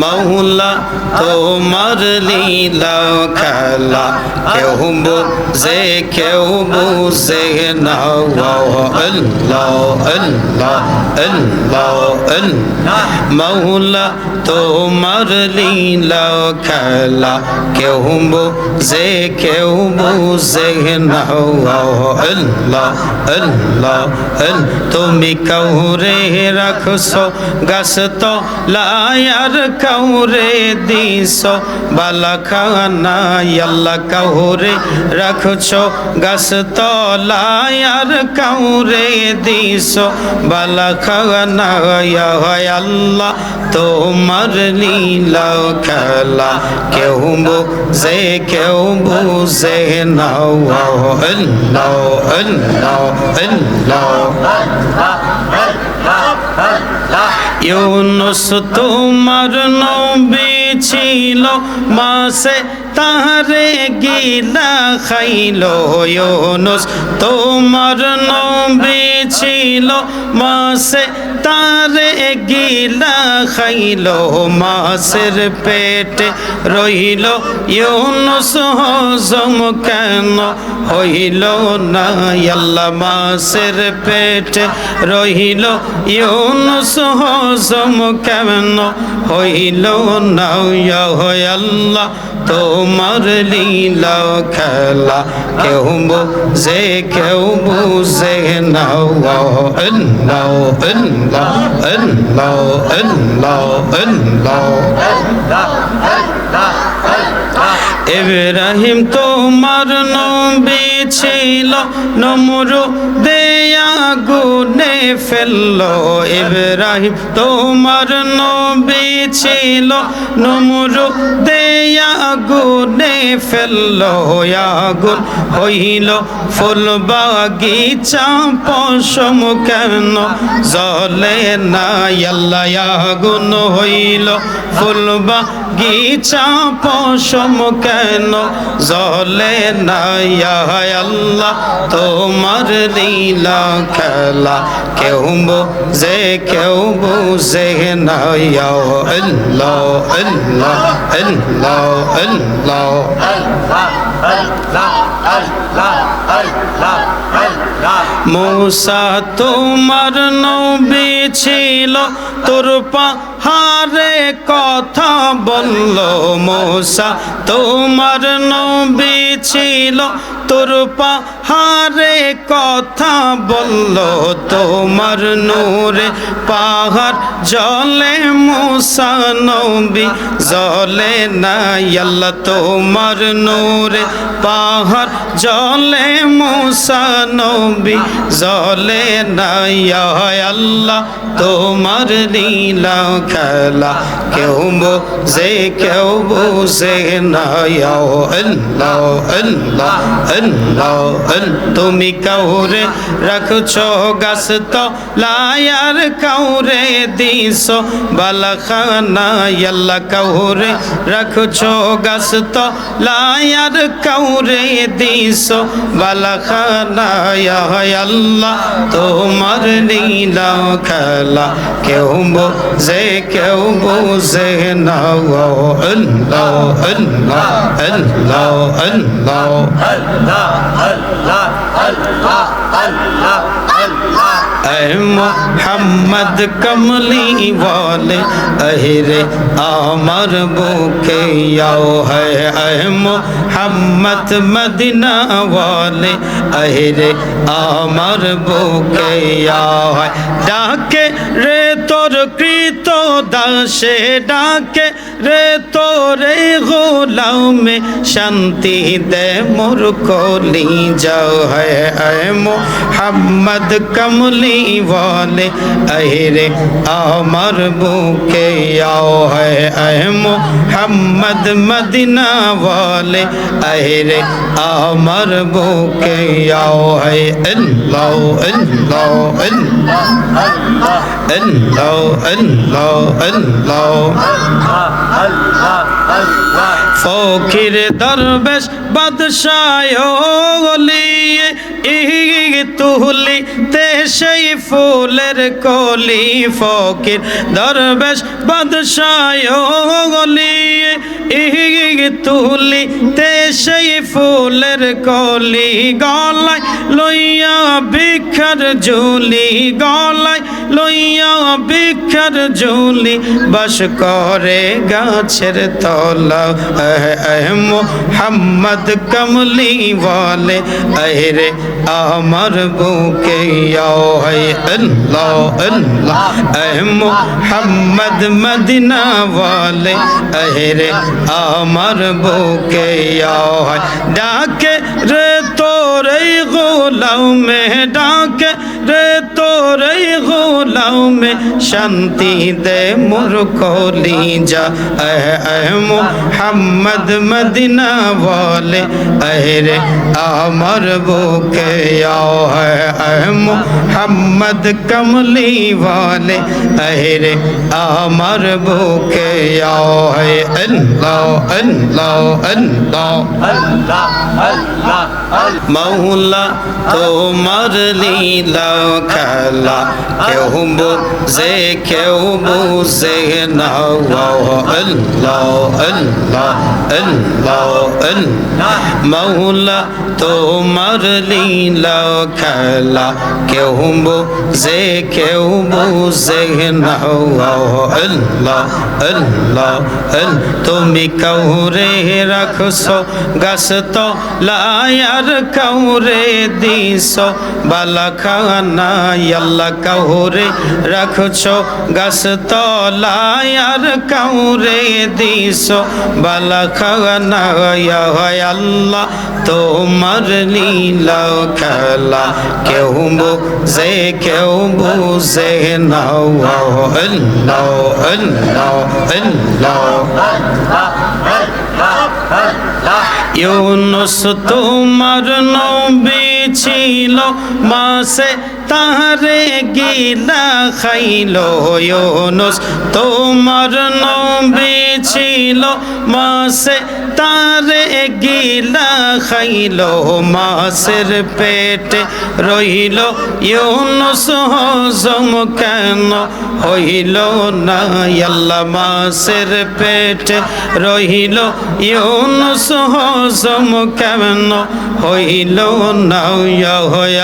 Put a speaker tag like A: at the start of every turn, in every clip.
A: মৌলা তোমার লীলা খেলা। কেউ বুঝে কেউ বুঝে না। আল্লাহ আল্লাহ আল্লাহ আল্লাহ। মৌলা তোমার লীলা খেলা। কেউ বুঝে কেউ বুঝে না। আল্লাহ আল্লাহ তুমি কাউরে রাখছো গাছ তো লায়ার কাউরে দিস, বালা খানা আল্লাহ কাউরে রাখছো গাছ তো লায়ার কাউরে দিস, বালা খানা হয় আল্লাহ তোমার লীলা খেলা। কেউ বুঝে কেউ বুঝে না আল্লাহ আল্লাহ আল্লাহ। ইউনুস তোমার নবী ছিল মাসে তাহারে গিলা খাইল। ইউনুস তোমার নবী ছিল মাসে গিলা খাইল মাসের পেটে, রইল ইউনুস হজম কেন? হইল না আল্লাহ মাসের পেটে, রইল ইউনুস হজম কেন? হইল না আল্লাহ তোমার লীলা খেলা কেউ বুঝে কেউ বুঝে না আল্লাহ আল্লাহ আল্লাহ আল্লাহ আল্লাহ ইব্রাহিম তোমার নবী ছিল নমরু দেয়া গুনে ফেলল। ইব্রাহিম তোমার নবী ছিল নমরু দেয়া গুনে ফেলল, আগুন হইল ফুল বাগিচা, পশম কেন জলে না আল্লাহ, আগুন হইল ফুল বাগিচা, পশম কেন জলে না আল্লাহ, তোমার লীলা খেলা কেউ বুঝে কেউ বুঝে না আল্লাহ আল্লাহ আল্লাহ। মূসা তোমার নবী ছিল তোর পাহাড়ে কথা বলল মূসা। তোমার নবী ছিল, তোর পাহাড়ে কথা বলল, তোমার নূরে পাহাড় জলে, মূসা নবী জলে না তোমার নূরে পাহাড় জলে, মূসা নবী জলে না আল্লাহ তোমার লীলা খেলা, কেউ বুঝে কেউ বুঝে না আল্লাহ। আল্লাহ আল্লাহ তুমি কাউরে রাখছো গাছ তো লায়ার কাউরে দিস বালাখানা আল্লাহ কাউরে রাখছো গাছ তো লায়ার কাউরে দিস বালাখানা আল্লাহ, তোমার নীলা খেলা কেউ বুঝে কেউ বুঝে না। আল্লাহ আল্লাহ আল্লাহ আল্লাহ। মোহাম্মদ কমলি বলে আহরে আমার বুকে আও হ্যাঁ মোহাম্মদ মদিনা বলে আহরে আমার বুকে আও হয় ডাকে রে তোর কৃত দাসে ডাকে রে তোরে গোলামে শান্তি দে মোর কলি যাও হ্যায় মোহাম্মদ কমলি বলে আহরে আমার বুকে আও হ্যায় মোহাম্মদ মদিনা বলে আহরে আমার বুকে আও হ্যায় আল্লাহ আল্লাহ আল্লাহ আল্লাহ আল্লাহ আল্লাহ। ফকির দরবেশ বাদশায় তুহলি তে সেই ফুলের কলি ফকির দরবেশ বাদশায় গলি। তুলি তে সেই ফুলের কলি গলায় লইয়া ভিক্ষার ঝুলি, গলায় লইয়া ভিক্ষার ঝুলি। বাস করে গাছের তলা মোহাম্মদ কমলি বলে রে আমার বুকে अल्लाह अल्लाह अह मोहम्मद मदीना वाले अहरे अमर बोके आओ है डाके रे तोरे गोलाम में में शांति दे मुर कोली जा अह मोहम्मद मदीना वाले अहरे आमर बुके आओ। है अह, मोहम्मद कमली वाले अहरे आमर बुके आओ। है अल्लाह अल्लाह अल्लाह
B: अल्लाह अल्लाह।
A: মৌলা, তোমার লীলা খেলা কেউ বুঝে কেউ বুঝে না। আল্লাহ আল্লাহ আল্লাহ আল্লাহ মৌলা, তোমার লীলা খেলা কেউ বুঝে কেউ বুঝে না। আল্লাহ আল্লাহ তুমি কাউরে রাখছো গাছ তো লায়ার কাউরে দিস বালা খানা, আল্লাহ কাউরে রাখছো গাছ তো লায়ার কাউরে দিস বালা খানা আল্লাহ তোমার লীলা খেলা। কেউ বুঝে কেউ বুঝে না আল্লাহ আল্লাহ আল্লাহ। ইউনুস তোমার নবী ছিল মাসে তাহারে গিলা খাইল। ইউনুস তোমার নবী ছিল মাসে তারে গিলা খাইল মাসের পেটে, রইল ইউনুস হজম কেন? হইল না আল্লাহ মাসের পেটে, রইল ইউনুস হজম কেন? হইল না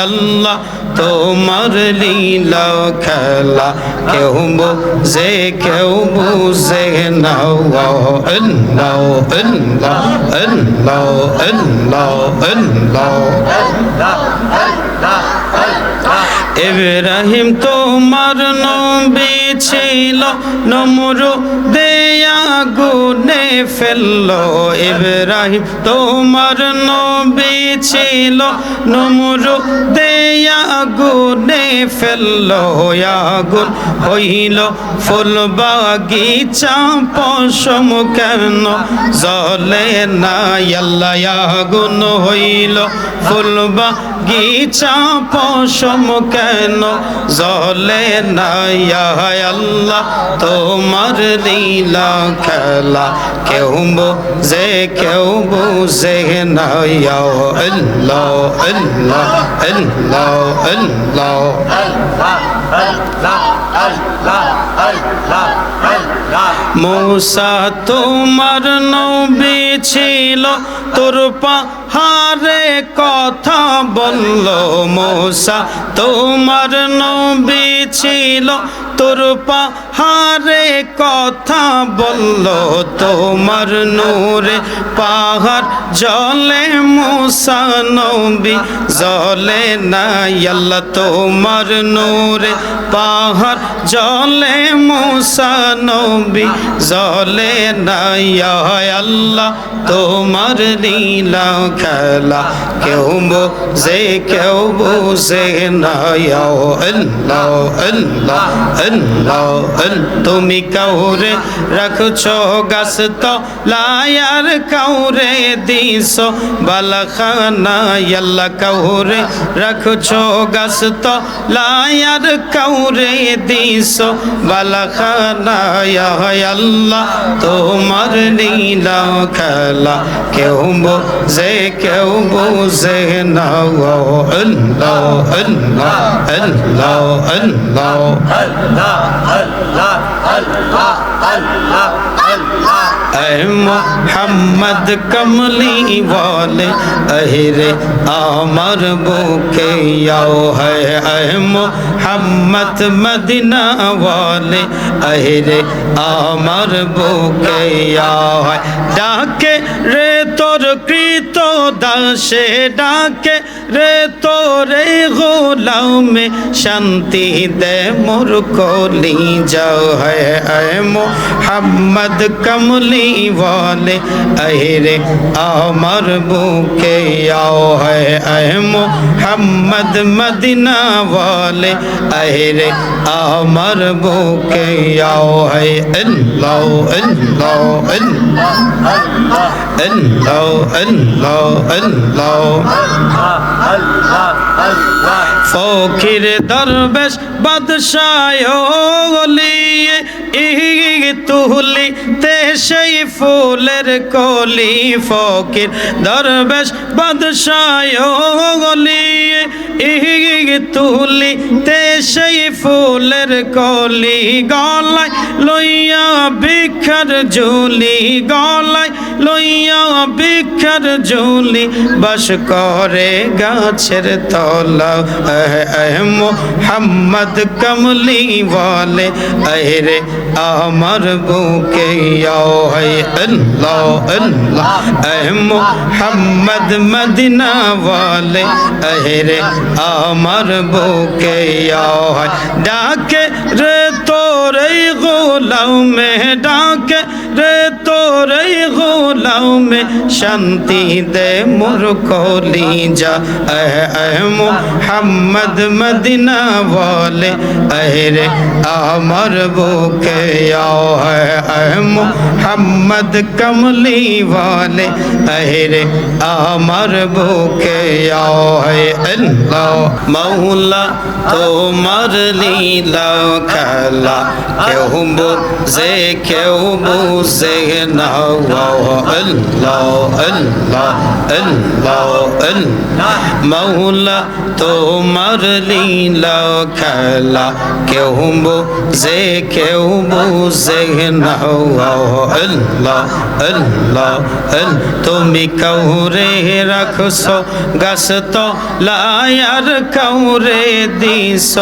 A: আল্লাহ, তোমার লীলা খেলা কেউ বুঝে কেউ বুঝে না। আল্লাহ আল্লাহ আল্লাহ আল্লাহ আল্লাহ ইব্রাহিম তোমার নবী ছিল নমরু দেয়া গুনে ফেলল ইব্রাহিম। তোমার নবী ছিল নমরু দেয়া গুনে ফেলল আগুন। হইল ফুল বাগিচা, পশম কেন? জলে না আল্লাহ, আগুন হইল ফুল বাগিচা, পশম কেন? জলে না আল্লাহ, তোমার লীলা খেলা, কেউ বুঝে কেউ বুঝে না। আল্লাহ আল্লাহ আল্লাহ আল্লাহ। মৌসা, তোমার নবী ছিল, তোর পাহাড়ে কথা বলল। মৌসা, তোমার নবী ছিল, তোর পাহাড়ে কথা বলল তোমার নূরে পাহাড়, জলে মৌসা নবী, জলে না আল্লাহ তোমার নূরে পাহাড়, জলে মৌসা নবী, জলে না আল্লাহ তোমার লীলা খেলা। কেউ বুঝে কেউ বুঝে না আল্লাহ আল্লাহ আল্লাহ। তুমি কাউরে রাখছো গাছ তো লায়ার কাউরে দিস বালাখানা। আল্লাহ কাউরে রাখছো গাছ তো লায়ার কাউরে দিস বালাখানা। আল্লাহ, তোমার নীলা খেলা কেউ বোঝে কেউ বোঝে না। ও আল্লাহ আল্লাহ আল্লাহ আল্লাহ
B: আল্লাহ। আল্লাহ আল্লাহ আল্লাহ আল্লাহ
A: اے محمد کملی والے اہرے آمر بوکے یاو ہے اے محمد مدینہ والے اہرے آمر بوکے یاو ہے ڈاکے رے তোর কৃত দাসে ডাকে রে করে গোলামে শান্তি দে মোর কলি যাও হ্যাঁ মোহাম্মদ কমলি বলে আহরে আমার বুকে আও হ্যাঁ মোহাম্মদ মদিনা বলে আহরে আমার বুকে আও হ্যাঁ আল্লাহ আল্লাহ আল্লাহ আল্লাহ আল্লাহ। আল্লাহ
B: আল্লাহ।
A: ফকির দরবেশ বাদশায়লি ইহি তুহলি তে সেই ফুলের কলি ফকির, দরবেশ বাদশায়লি ইহি তুহলি তে সেই ফুলের কলি গলায় লইয়া বিখার ঝুলি, গলায় লইয়া বিখার ঝুলি। বাস করে গাছের তলা মোহাম্মদ কমলি বলে আহরে আমার বুকে আও হয় আল্লাহ আল্লাহ এ মোহাম্মদ মদিনা বলে আহরে আমার বুকে আও হয় ডাকে রে তোরে গোলাম মে ডাকে তোরে গোলাও মে শান্তি দে মোর কলি যা মোহাম্মদ মদিনা বলে আহরে আমার বুকে আও মোহাম্মদ কমলি বলে আহরে আমার বুকে আও আল্লাহ মৌলা তোমার লীলা খেলা। কেউ বুঝে কেউ বুঝে না মৌলা তোমার লীলা খেলা কেউ বুঝে কেউ বুঝে না। আল্লাহ আল্লাহ তুমি কৌরে রাখছো গাছ তো লায়ার কৌরে দিস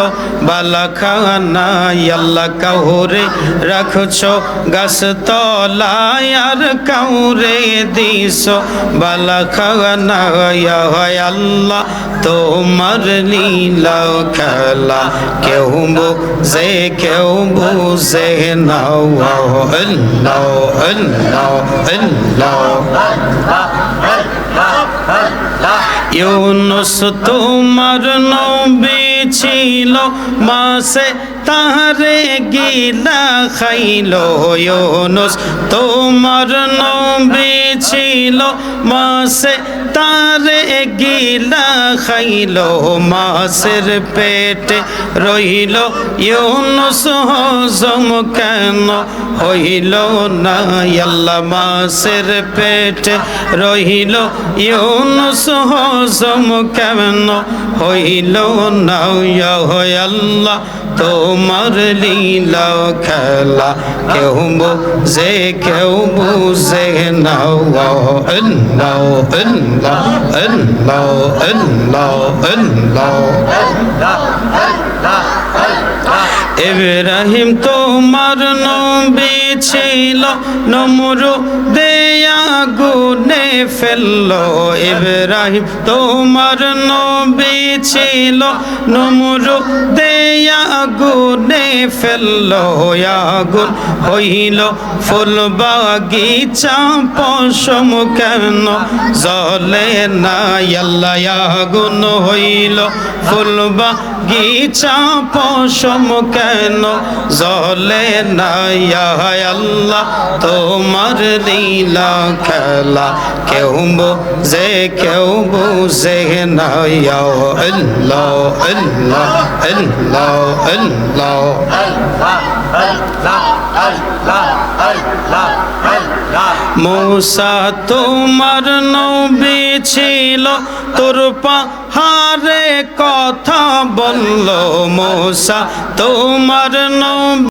A: বালাখানা আল্লাহ কৌরে রাখছো গাছ তো লায়ার কৌরে দিস বালাখানা আল্লাহ, তোমার লীলা খেলা। কেউ বুঝে কেউ বুঝে না। আল্লাহ আল্লাহ আল্লাহ ইউনুস তোমার নবী ছিল, মাসে তাহারে গিলা খাইল ইউনুস। তোমার নবী ছিল মাসে তারে গিলা খাইল মাসের পেটে রইল ইউনুস। হজম কেন হইল না? আল্লাহ মাসের পেটে রইল ইউনুস। হজম কেন হইল না? আল্লাহ তোমার লীলা খেলা কেউ বুঝে কেউ বুঝে না আল্লাহ আল্লাহ আল্লাহ আল্লাহ আল্লাহ ইব্রাহিম তোমার নবী ছিল নমরু দেয়া গুনে ফেলল ইব্রাহিম। তোমার নবী ছিল নমরু দেয়া গুনে ফেলল আগুন। হইল ফুল বাগিচা, পশম কেন? জলে না আল্লাহ, আগুন হইল ফুল বাগিচা, পশম কেন? জলে না আল্লাহ, তোমার লীলা খেলা কেউ বুঝে কেউ বুঝে না আল্লাহ আল্লাহ আল্লাহ আল্লাহ। মৌসা, তোমার নবী ছিল, তোর পাহাড়ে কথা বলল। মৌসা, তোমার নবী